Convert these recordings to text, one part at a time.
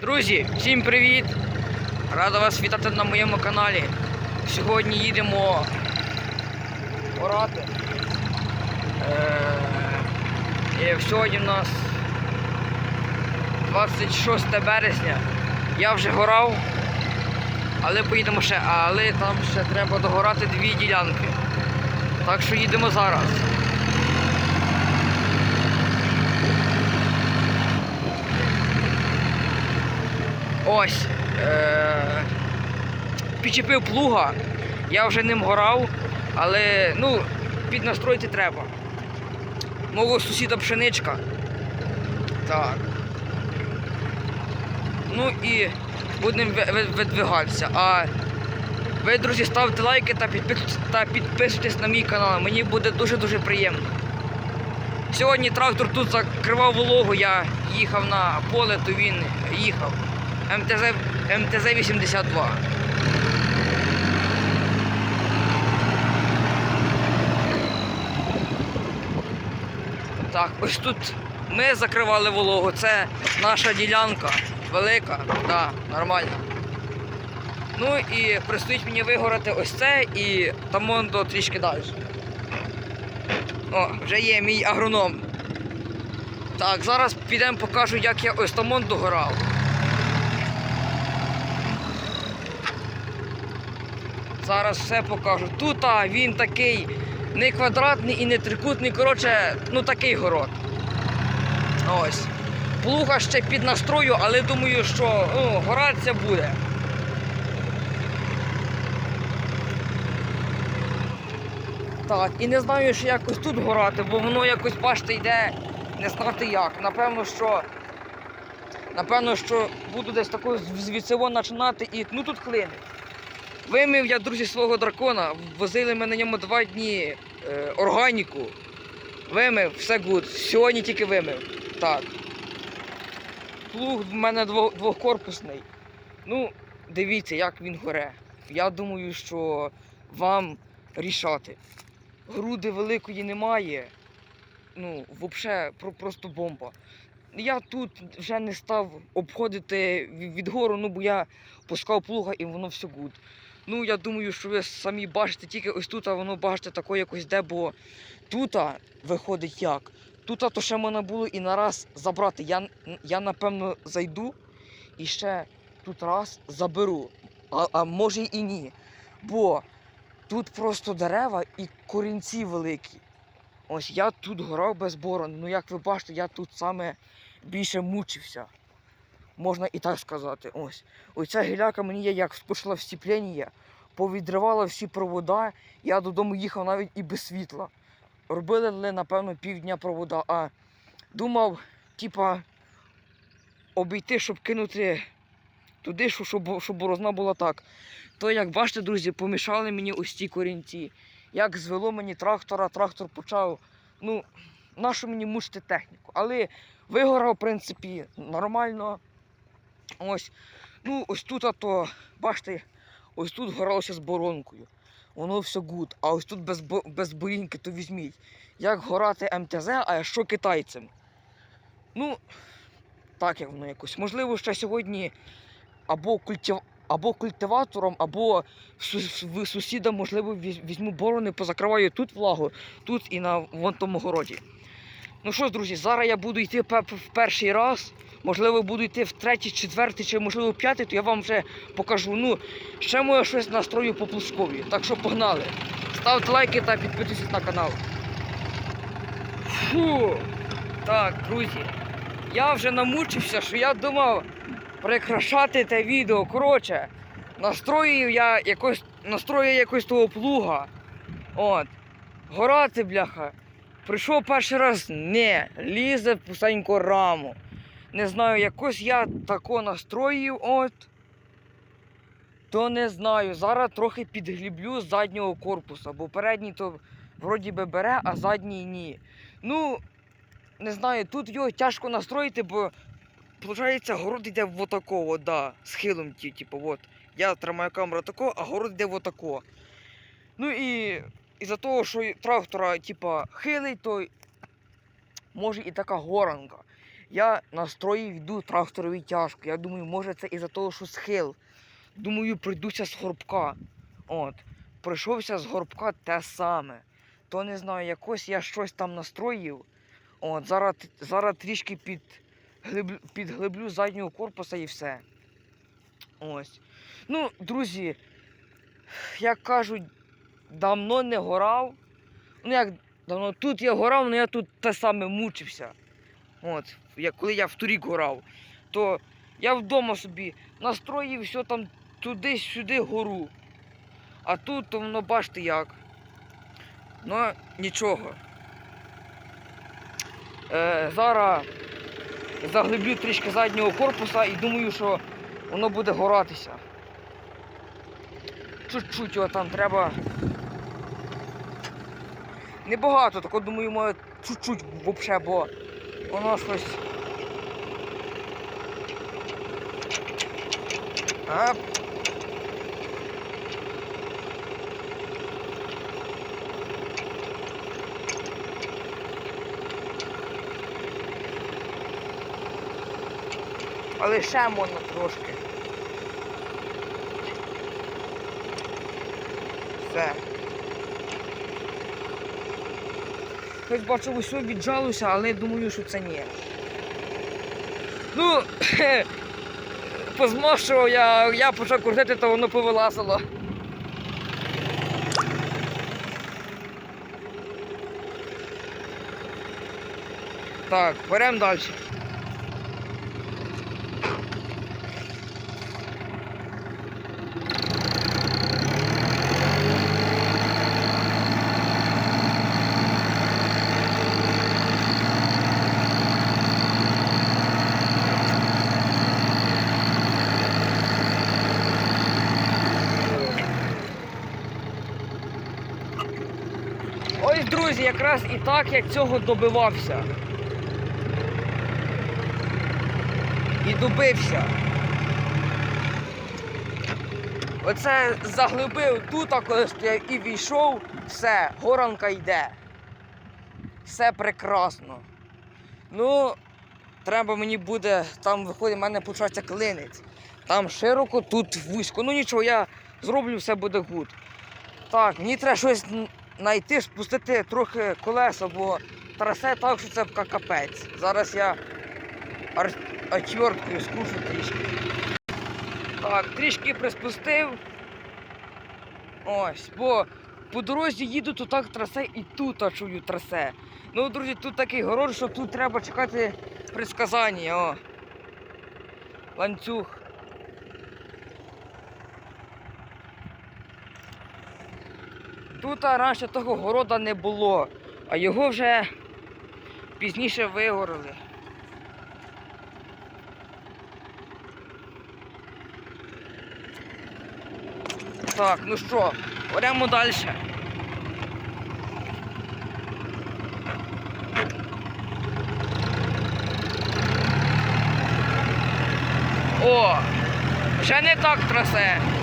Друзі, всім привіт! Рада вас вітати на моєму каналі. Сьогодні їдемо орати. Е, і сьогодні у нас 26 березня. Я вже горав, але поїдемо ще, але там ще треба догорати дві ділянки. Так що їдемо зараз. Ось. Е- підчепив плуга. Я вже ним горав, але ну, піднастроїти треба. Мого сусіда пшеничка. Так. Ну і будемо ви- ви- видвигатися. А ви, друзі, ставте лайки та, підпис- та підписуйтесь на мій канал. Мені буде дуже-дуже приємно. Сьогодні трактор тут закривав вологу, я їхав на поле, то він їхав. МТЗ, МТЗ-82. Так, ось тут ми закривали вологу. Це наша ділянка велика, так, нормально. Ну і предстоїть мені вигорати ось це і там до трішки далі. О, вже є мій агроном. Так, зараз підемо покажу, як я ось там догорав. Зараз все покажу. Тут а, він такий не квадратний і не трикутний, коротше, ну такий город. Ось. Плуга ще під настрою, але думаю, що ну, горатися буде. Так, і не знаю, що якось тут горати, бо воно якось, бачите, йде не знати як. Напевно, що. Напевно, що буду десь такою звідси починати і ну тут клини. Вимив я, друзі, свого дракона, возили ми на ньому два дні е, органіку. Вимив, все гуд. Сьогодні тільки вимив. Так. Плуг в мене дво- двохкорпусний. Ну, дивіться, як він горе. Я думаю, що вам рішати. Груди великої немає. Ну, взагалі, просто бомба. Я тут вже не став обходити ві- від гору, ну бо я пускав плуга і воно все гуд. Ну, я думаю, що ви самі бачите, тільки ось тут воно бачите таке якось де, бо тут виходить як. Тут то ще можна було і нараз забрати. Я, я напевно зайду і ще тут раз заберу. А, а може і ні. Бо тут просто дерева і корінці великі. Ось я тут горав без борони. Ну як ви бачите, я тут саме більше мучився. Можна і так сказати. Ось. Оця гіляка мені як спочила встіплення, повідривала всі провода. Я додому їхав навіть і без світла. Робили, напевно, півдня провода, а думав, типа, обійти, щоб кинути туди, щоб, щоб борозна була так. То, як бачите, друзі, помішали мені ось ці корінці. Як звело мені трактора, трактор почав. Ну, нащо мені мучити техніку? Але вигорав, в принципі, нормально. Ось. Ну, ось тут, а то, бачите, ось тут горалося з боронкою. Воно все гуд. А ось тут без, без борінки, то візьміть. Як горати МТЗ, а що китайцям? Ну, так як воно якось. Можливо, ще сьогодні або, культив... або культиватором, або су- в сусіда, можливо, візьму борони, позакриваю тут влагу, тут і на вон тому городі. Ну що ж, друзі, зараз я буду йти в перший раз. Можливо, буду йти в третій, четвертий чи можливо п'ятий, то я вам вже покажу. Ну, ще моє щось настрою по плускові. Так що погнали. Ставте лайки та підписуйтесь на канал. Фу. Так, друзі. Я вже намучився, що я думав прикрашати те відео. Коротше, настроїв я якось, настроїв якось того плуга. От. Горати, бляха. Прийшов перший раз, не, лізе в пустеньку раму. Не знаю, якось я тако настроїв, от. То не знаю. Зараз трохи підгліблю з заднього корпуса, бо передній то вроді би бере, а задній ні. Ну, не знаю, тут його тяжко настроїти, бо виходить, город йде в отако, да, схилом типу, от. Я тримаю камеру тако, а город йде в отако. Ну і із-за того, що трактора, типа, хилить, то може і така горанка. Я настроїв йду тракторові тяжко. Я думаю, може це із-за того, що схил. Думаю, прийдуся з горбка. От. Пройшовся з горбка те саме. То не знаю, якось я щось там настроїв. От, зараз, зараз трішки під, глиб, підглиблю заднього корпуса і все. Ось. Ну, друзі, як кажуть, давно не горав. Ну, як давно тут я горав, але я тут те саме мучився. От, як, коли я в торік горав, то я вдома собі настроїв все там туди-сюди гору. А тут то воно бачите як. Ну, нічого. Е, зараз заглиблю трішки заднього корпуса і думаю, що воно буде горатися. Чуть-чуть його там треба. Небагато, так от думаю, може чуть-чуть взагалі, бо воно щось. А. Але ще можна трошки. Все. Хоч бачу, усе, віджалося, але думаю, що це ні. Ну, позмашував я, я почав крутити, то воно повилазило. Так, беремо далі. Ось, друзі, якраз і так я цього добивався. І добився. Оце заглибив тут, а коли стояв і війшов, все, горанка йде. Все прекрасно. Ну, треба мені буде, там виходить, в мене почався клинець. Там широко, тут вузько. Ну нічого, я зроблю, все буде гуд. Так, мені треба щось знайти, спустити трохи колеса, бо трасе так, що це капець. Зараз я отверткою скрушу трішки. Так, трішки приспустив. Ось, бо по дорозі їду, то так трасе і тут чую трасе. Ну, друзі, тут такий город, що тут треба чекати предсказання. О. Ланцюг. Тут раніше того города не було, а його вже пізніше вигорили. Так, ну що, беремо далі. О, вже не так трасе.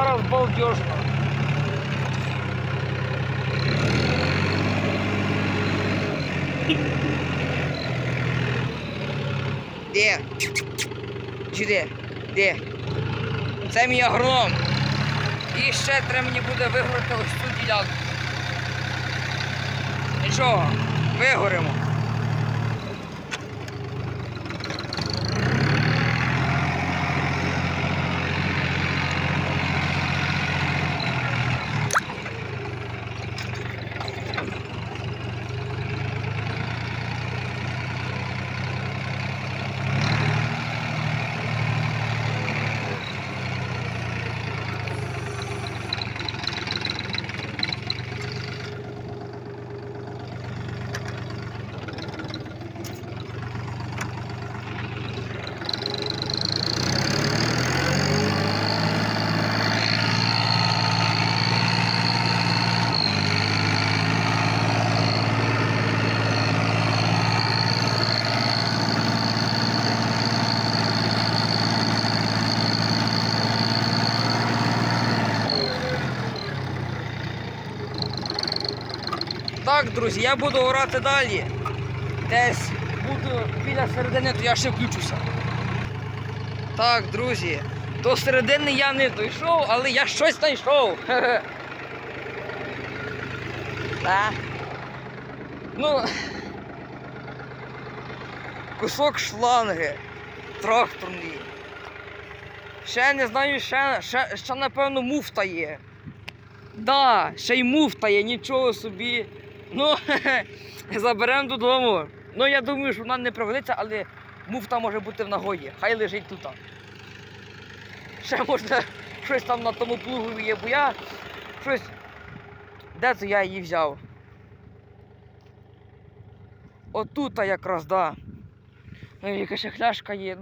Зараз балдежно. Де? Чи де? Де? Це мій агроном. І ще треба мені буде вигорати ось цю ділянку. Нічого, вигоримо. Друзі, я буду орати далі. Десь буду біля середини, то я ще включуся. Так, друзі, до середини я не дійшов, але я щось знайшов. Так. Ну, кусок шланги тракторний. Ще не знаю, ще, ще, ще напевно муфта є. Да, ще й муфта є, нічого собі. Ну, заберемо додому. Ну, я думаю, що вона не пригодиться, але муфта може бути в нагоді. Хай лежить тут. Ще можна щось там на тому плугу є, бо я щось. Де це я її взяв? Отут якраз, да. Ну, яка ще хляшка є.